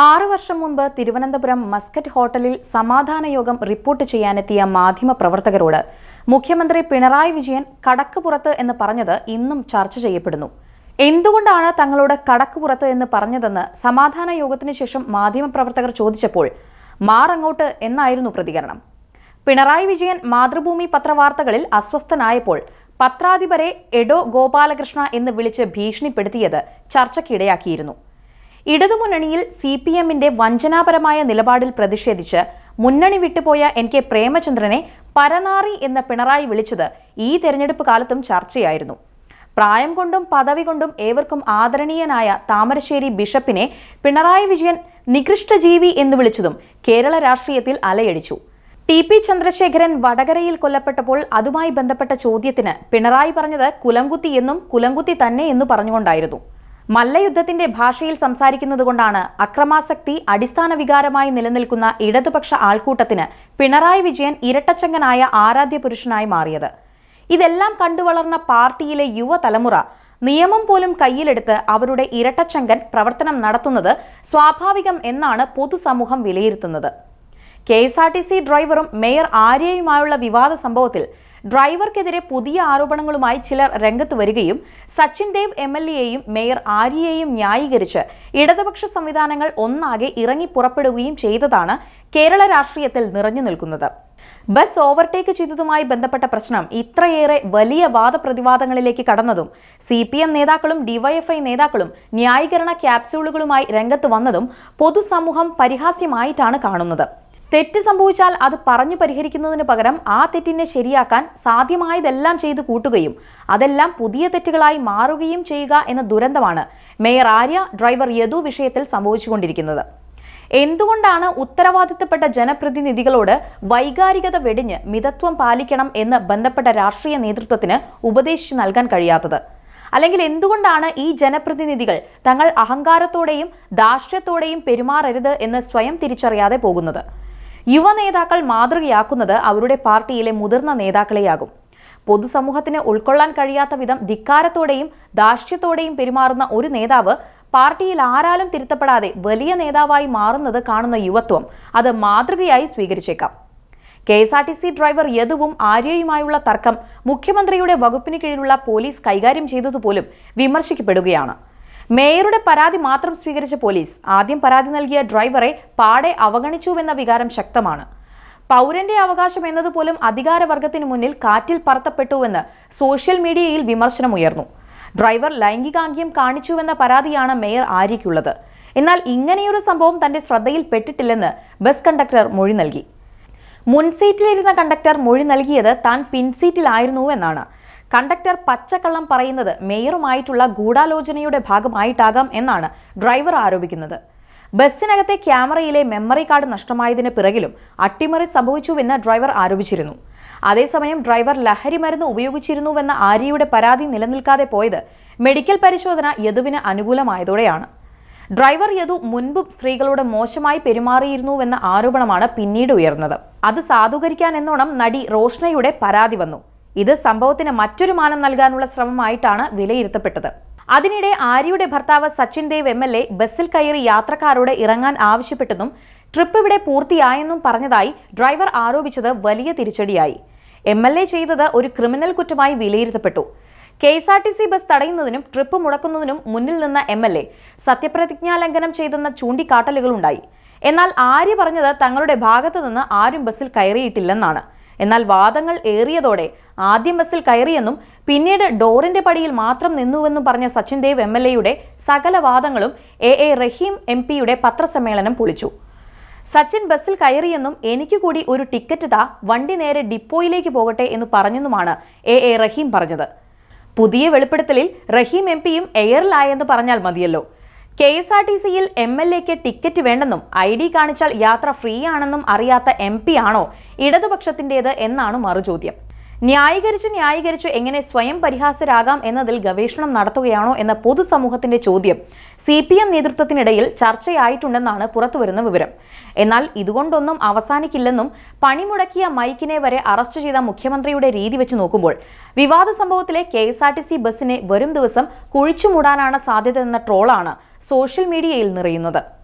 ആറു വർഷം മുമ്പ് തിരുവനന്തപുരം മസ്കറ്റ് ഹോട്ടലിൽ സമാധാന യോഗം റിപ്പോർട്ട് ചെയ്യാനെത്തിയ മാധ്യമ പ്രവർത്തകരോട് മുഖ്യമന്ത്രി പിണറായി വിജയൻ കടക്കുപുറത്ത് എന്ന് പറഞ്ഞത് ഇന്നും ചർച്ച ചെയ്യപ്പെടുന്നു. എന്തുകൊണ്ടാണ് തങ്ങളോട് കടക്കുപുറത്ത് എന്ന് പറഞ്ഞതെന്ന് സമാധാന യോഗത്തിന് ശേഷം മാധ്യമപ്രവർത്തകർ ചോദിച്ചപ്പോൾ മാറങ്ങോട്ട് എന്നായിരുന്നു പ്രതികരണം. പിണറായി വിജയൻ മാതൃഭൂമി പത്രവാർത്തകളിൽ അസ്വസ്ഥനായപ്പോൾ പത്രാധിപരെ എഡോ ഗോപാലകൃഷ്ണ എന്ന് വിളിച്ച് ഭീഷണിപ്പെടുത്തിയത് ചർച്ചയ്ക്കിടയാക്കിയിരുന്നു. ഇടതുമുന്നണിയിൽ സി പി എമ്മിന്റെ വഞ്ചനാപരമായ നിലപാടിൽ പ്രതിഷേധിച്ച് മുന്നണി വിട്ടുപോയ എൻ കെ പ്രേമചന്ദ്രനെ പരനാറി എന്ന പിണറായി വിളിച്ചത് ഈ തെരഞ്ഞെടുപ്പ് കാലത്തും ചർച്ചയായിരുന്നു. പ്രായം കൊണ്ടും പദവി കൊണ്ടും ഏവർക്കും ആദരണീയനായ താമരശ്ശേരി ബിഷപ്പിനെ പിണറായി വിജയൻ നികൃഷ്ടജീവി എന്ന് വിളിച്ചതും കേരള രാഷ്ട്രീയത്തിൽ അലയടിച്ചു. ടി പി ചന്ദ്രശേഖരൻ വടകരയിൽ കൊല്ലപ്പെട്ടപ്പോൾ അതുമായി ബന്ധപ്പെട്ട ചോദ്യത്തിന് പിണറായി പറഞ്ഞത് കുലംകുത്തി എന്നും കുലംകുത്തി തന്നെ എന്ന് പറഞ്ഞുകൊണ്ടായിരുന്നു. മല്ലയുദ്ധത്തിന്റെ ഭാഷയിൽ സംസാരിക്കുന്നതുകൊണ്ടാണ് അക്രമാസക്തി അടിസ്ഥാന വികാരമായി നിലനിൽക്കുന്ന ഇടതുപക്ഷ ആൾക്കൂട്ടത്തിന് പിണറായി വിജയൻ ഇരട്ടച്ചങ്ങനായ ആരാധ്യ പുരുഷനായി മാറിയത്. ഇതെല്ലാം കണ്ടുവളർന്ന പാർട്ടിയിലെ യുവതലമുറ നിയമം പോലും കയ്യിലെടുത്ത് അവരുടെ ഇരട്ടച്ചങ്കൻ പ്രവർത്തനം നടത്തുന്നത് സ്വാഭാവികം എന്നാണ് പൊതുസമൂഹം വിലയിരുത്തുന്നത്. K S R T C ഡ്രൈവറും മേയർ ആര്യയുമായുള്ള വിവാദ സംഭവത്തിൽ ഡ്രൈവർക്കെതിരെ പുതിയ ആരോപണങ്ങളുമായി ചിലർ രംഗത്ത് വരികയും സച്ചിൻ ദേവ് എം എൽ എയെയും മേയർ ആര്യയെയും ന്യായീകരിച്ച് ഇടതുപക്ഷ സംവിധാനങ്ങൾ ഒന്നാകെ ഇറങ്ങി പുറപ്പെടുകയും ചെയ്തതാണ് കേരള രാഷ്ട്രീയത്തിൽ നിറഞ്ഞു നിൽക്കുന്നത്. ബസ് ഓവർടേക്ക് ചെയ്തതുമായി ബന്ധപ്പെട്ട പ്രശ്നം ഇത്രയേറെ വലിയ വാദപ്രതിവാദങ്ങളിലേക്ക് കടന്നതും സി പി എം നേതാക്കളും ഡിവൈഎഫ്ഐ നേതാക്കളും ന്യായീകരണ ക്യാപ്സ്യൂളുകളുമായി രംഗത്ത് വന്നതും പൊതുസമൂഹം പരിഹാസ്യമായിട്ടാണ് കാണുന്നത്. തെറ്റ് സംഭവിച്ചാൽ അത് പറഞ്ഞു പരിഹരിക്കുന്നതിന് പകരം ആ തെറ്റിനെ ശരിയാക്കാൻ സാധ്യമായതെല്ലാം ചെയ്തു കൂട്ടുകയും അതെല്ലാം പുതിയ തെറ്റുകളായി മാറുകയും ചെയ്യുക എന്ന ദുരന്തമാണ് മേയർ ആര്യ ഡ്രൈവർ യദു വിഷയത്തിൽ സംഭവിച്ചുകൊണ്ടിരിക്കുന്നത്. എന്തുകൊണ്ടാണ് ഉത്തരവാദിത്തപ്പെട്ട ജനപ്രതിനിധികളോട് വൈകാരികത വെടിഞ്ഞ് മിതത്വം പാലിക്കണം എന്ന് ബന്ധപ്പെട്ട രാഷ്ട്രീയ നേതൃത്വത്തിന് ഉപദേശിച്ചു നൽകാൻ കഴിയാത്തത്? അല്ലെങ്കിൽ എന്തുകൊണ്ടാണ് ഈ ജനപ്രതിനിധികൾ തങ്ങൾ അഹങ്കാരത്തോടെയും ധാർഷ്ട്യത്തോടെയും പെരുമാറരുത് എന്ന് സ്വയം തിരിച്ചറിയാതെ പോകുന്നത്? യുവ നേതാക്കൾ മാതൃകയാക്കുന്നത് അവരുടെ പാർട്ടിയിലെ മുതിർന്ന നേതാക്കളെയാകും. പൊതുസമൂഹത്തിന് ഉൾക്കൊള്ളാൻ കഴിയാത്ത വിധം ധിക്കാരത്തോടെയും ദാർഷ്ട്യത്തോടെയും പെരുമാറുന്ന ഒരു നേതാവ് പാർട്ടിയിൽ ആരാലും തിരുത്തപ്പെടാതെ വലിയ നേതാവായി മാറുന്നത് കാണുന്ന യുവത്വം അത് മാതൃകയായി സ്വീകരിച്ചേക്കാം. K S R T C driver യദുവും ആര്യയുമായുള്ള തർക്കം മുഖ്യമന്ത്രിയുടെ വകുപ്പിന് കീഴിലുള്ള പോലീസ് കൈകാര്യം ചെയ്തതുപോലും വിമർശിക്കപ്പെടുകയാണ്. മേയറുടെ പരാതി മാത്രം സ്വീകരിച്ച പോലീസ് ആദ്യം പരാതി നൽകിയ ഡ്രൈവറെ പാടെ അവഗണിച്ചുവെന്ന വികാരം ശക്തമാണ്. പൗരന്റെ അവകാശം എന്നതുപോലും അധികാരവർഗത്തിന് മുന്നിൽ കാറ്റിൽ പറത്തപ്പെട്ടുവെന്ന് സോഷ്യൽ മീഡിയയിൽ വിമർശനമുയർന്നു. ഡ്രൈവർ ലൈംഗികാംഗ്യം കാണിച്ചുവെന്ന പരാതിയാണ് മേയർ ആര്യയ്ക്കുള്ളത്. എന്നാൽ ഇങ്ങനെയൊരു സംഭവം തന്റെ ശ്രദ്ധയിൽപ്പെട്ടിട്ടില്ലെന്ന് ബസ് കണ്ടക്ടർ മൊഴി നൽകി. മുൻസീറ്റിലിരുന്ന കണ്ടക്ടർ മൊഴി നൽകിയത് താൻ പിൻസീറ്റിലായിരുന്നുവെന്നാണ്. കണ്ടക്ടർ പച്ചക്കള്ളം പറയുന്നത് മേയറുമായിട്ടുള്ള ഗൂഢാലോചനയുടെ ഭാഗമായിട്ടാകാം എന്നാണ് ഡ്രൈവർ ആരോപിക്കുന്നത്. ബസ്സിനകത്തെ ക്യാമറയിലെ മെമ്മറി കാർഡ് നഷ്ടമായതിന് പിറകിലും അട്ടിമറി സംഭവിച്ചുവെന്ന് ഡ്രൈവർ ആരോപിച്ചിരുന്നു. അതേസമയം ഡ്രൈവർ ലഹരി മരുന്ന് ഉപയോഗിച്ചിരുന്നുവെന്ന ആര്യയുടെ പരാതി നിലനിൽക്കാതെ പോയത് മെഡിക്കൽ പരിശോധന യദുവിന് അനുകൂലമായതോടെയാണ്. ഡ്രൈവർ യദു മുൻപും സ്ത്രീകളോട് മോശമായി പെരുമാറിയിരുന്നുവെന്ന ആരോപണമാണ് പിന്നീട് ഉയർന്നത്. അത് സാധൂകരിക്കാൻ എന്നോണം നടി റോഷ്നയുടെ പരാതി വന്നു. ഇത് സംഭവത്തിന് മറ്റൊരു മാനം നൽകാനുള്ള ശ്രമമായിട്ടാണ് വിലയിരുത്തപ്പെട്ടത്. അതിനിടെ ആര്യയുടെ ഭർത്താവ് Sachin Dev M L A ബസ്സിൽ കയറി യാത്രക്കാരോട് ഇറങ്ങാൻ ആവശ്യപ്പെട്ടെന്നും ട്രിപ്പ് ഇവിടെ പൂർത്തിയായെന്നും പറഞ്ഞതായി ഡ്രൈവർ ആരോപിച്ചത് വലിയ തിരിച്ചടിയായി. എം എൽ എ ചെയ്തത് ഒരു ക്രിമിനൽ കുറ്റമായി വിലയിരുത്തപ്പെട്ടു. K S R T C bus തടയുന്നതിനും ട്രിപ്പ് മുടക്കുന്നതിനും മുന്നിൽ നിന്ന എം എൽ എ സത്യപ്രതിജ്ഞാ ലംഘനം ചെയ്തെന്ന ചൂണ്ടിക്കാട്ടലുകളുണ്ടായി. എന്നാൽ ആര്യ പറഞ്ഞത് തങ്ങളുടെ ഭാഗത്തു നിന്ന് ആരും ബസ്സിൽ കയറിയിട്ടില്ലെന്നാണ്. എന്നാൽ വാദങ്ങൾ ഏറിയതോടെ ആദ്യം ബസ്സിൽ കയറിയെന്നും പിന്നീട് ഡോറിന്റെ പടിയിൽ മാത്രം നിന്നുവെന്നും പറഞ്ഞ സച്ചിൻ ദേവ് എം എൽ എയുടെ സകല വാദങ്ങളും എ എ റഹീം എം പിയുടെ പത്രസമ്മേളനം പൊളിച്ചു. സച്ചിൻ ബസ്സിൽ കയറിയെന്നും എനിക്ക് കൂടി ഒരു ടിക്കറ്റ് താ വണ്ടി നേരെ ഡിപ്പോയിലേക്ക് പോകട്ടെ എന്ന് പറഞ്ഞെന്നുമാണ് എ എ റഹീം പറഞ്ഞത്. പുതിയ വെളിപ്പെടുത്തലിൽ റഹീം എം പിയും എയറിലായെന്ന് പറഞ്ഞാൽ മതിയല്ലോ. കെ എസ് ആർ ടി സിയിൽ എം എൽ എക്ക് ടിക്കറ്റ് വേണ്ടെന്നും ഐ ഡി കാണിച്ചാൽ യാത്ര ഫ്രീ ആണെന്നും അറിയാത്ത എം പി ആണോ ഇടതുപക്ഷത്തിന്റേത് എന്നാണ് മറുചോദ്യം. ന്യായീകരിച്ച് ന്യായീകരിച്ച് എങ്ങനെ സ്വയം പരിഹാസരാകാം എന്നതിൽ ഗവേഷണം നടത്തുകയാണോ എന്ന പൊതുസമൂഹത്തിന്റെ ചോദ്യം സി പി എം നേതൃത്വത്തിനിടയിൽ ചർച്ചയായിട്ടുണ്ടെന്നാണ് പുറത്തുവരുന്ന വിവരം. എന്നാൽ ഇതുകൊണ്ടൊന്നും അവസാനിക്കില്ലെന്നും പണിമുടക്കിയ മൈക്കിനെ വരെ അറസ്റ്റ് ചെയ്ത മുഖ്യമന്ത്രിയുടെ രീതി വെച്ച് നോക്കുമ്പോൾ വിവാദ സംഭവത്തിലെ K S R T C ബസ്സിനെ വരും ദിവസം കുഴിച്ചുമൂടാനാണ് സാധ്യത എന്ന ട്രോളാണ് സോഷ്യൽ മീഡിയയിൽ നിറയുന്നത്.